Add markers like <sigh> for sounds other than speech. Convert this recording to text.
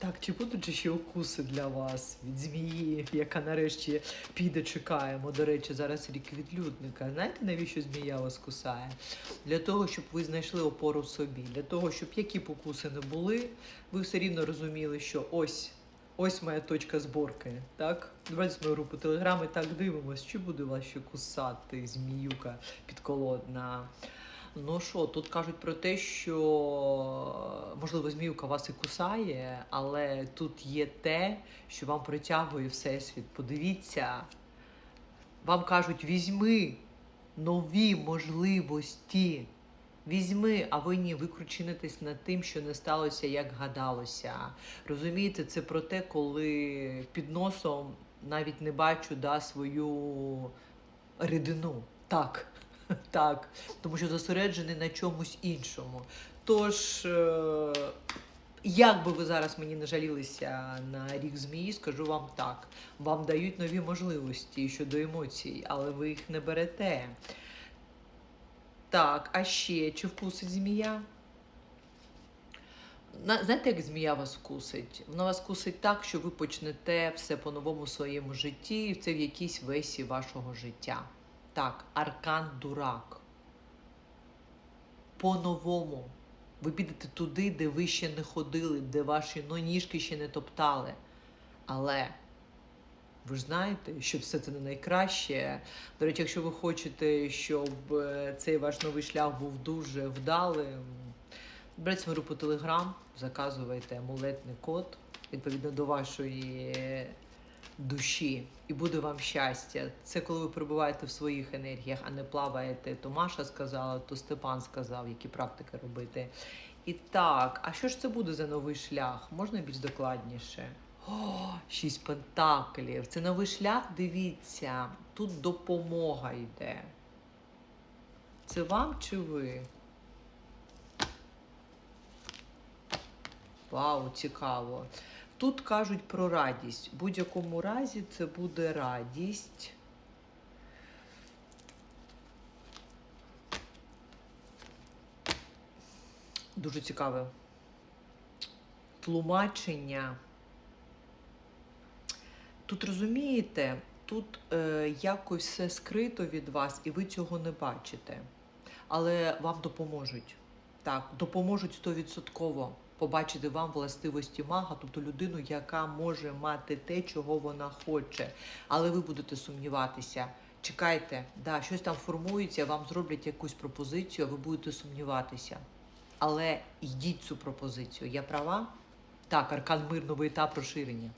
Так, чи будуть ще укуси для вас від змії, яка нарешті піде, чекаємо. До речі, зараз рік відлюдника. Знаєте, навіщо змія вас кусає? Для того, щоб ви знайшли опору собі, для того, щоб які б укуси не були, ви все рівно розуміли, що ось. Ось моя точка зборки. Так? Давайте мою групу телеграми так дивимось, чи буде вас ще кусати зміюка підколодна. Ну що, тут кажуть про те, що можливо зміюка вас і кусає, але тут є те, що вам притягує Всесвіт. Подивіться, вам кажуть, візьми нові можливості. Візьми, а ви ні, ви кручинитесь над тим, що не сталося, як гадалося. Розумієте, це про те, коли під носом навіть не бачу да, свою рідину. Так, <laughs> так. Тому що зосереджений на чомусь іншому. Тож, е, як би ви зараз мені не жалілися на рік змії, скажу вам так: вам дають нові можливості щодо емоцій, але ви їх не берете. Так, а ще чи вкусить змія? Знаєте, як змія вас вкусить? Вона вас вкусить так, що ви почнете все по-новому в своєму житті, і це в якійсь весі вашого життя. Так, аркан дурак. По-новому. Ви підете туди, де ви ще не ходили, де ваші ну, ніжки ще не топтали. Але ви ж знаєте, що все це не найкраще. До речі, якщо ви хочете, щоб е, цей ваш новий шлях був дуже вдалим, беріть групу Телеграм, заказуйте амулетний код відповідно до вашої душі, і буде вам щастя. Це коли ви перебуваєте в своїх енергіях, а не плаваєте. То Маша сказала, то Степан сказав, які практики робити. І так, а що ж це буде за новий шлях? Можна більш докладніше? О, шість пентаклів. Це новий шлях, дивіться, тут допомога йде. Це вам чи ви? Вау, цікаво. Тут кажуть про радість. В будь-якому разі це буде радість. Дуже цікаве тлумачення. Тут розумієте, тут е, якось все скрито від вас, і ви цього не бачите. Але вам допоможуть. Так, допоможуть стовідсотково побачити вам властивості мага, тобто людину, яка може мати те, чого вона хоче. Але ви будете сумніватися. Чекайте, да, щось там формується, вам зроблять якусь пропозицію, а ви будете сумніватися. Але йдіть цю пропозицію. Я права? Так, аркан мир, новий етап розширення.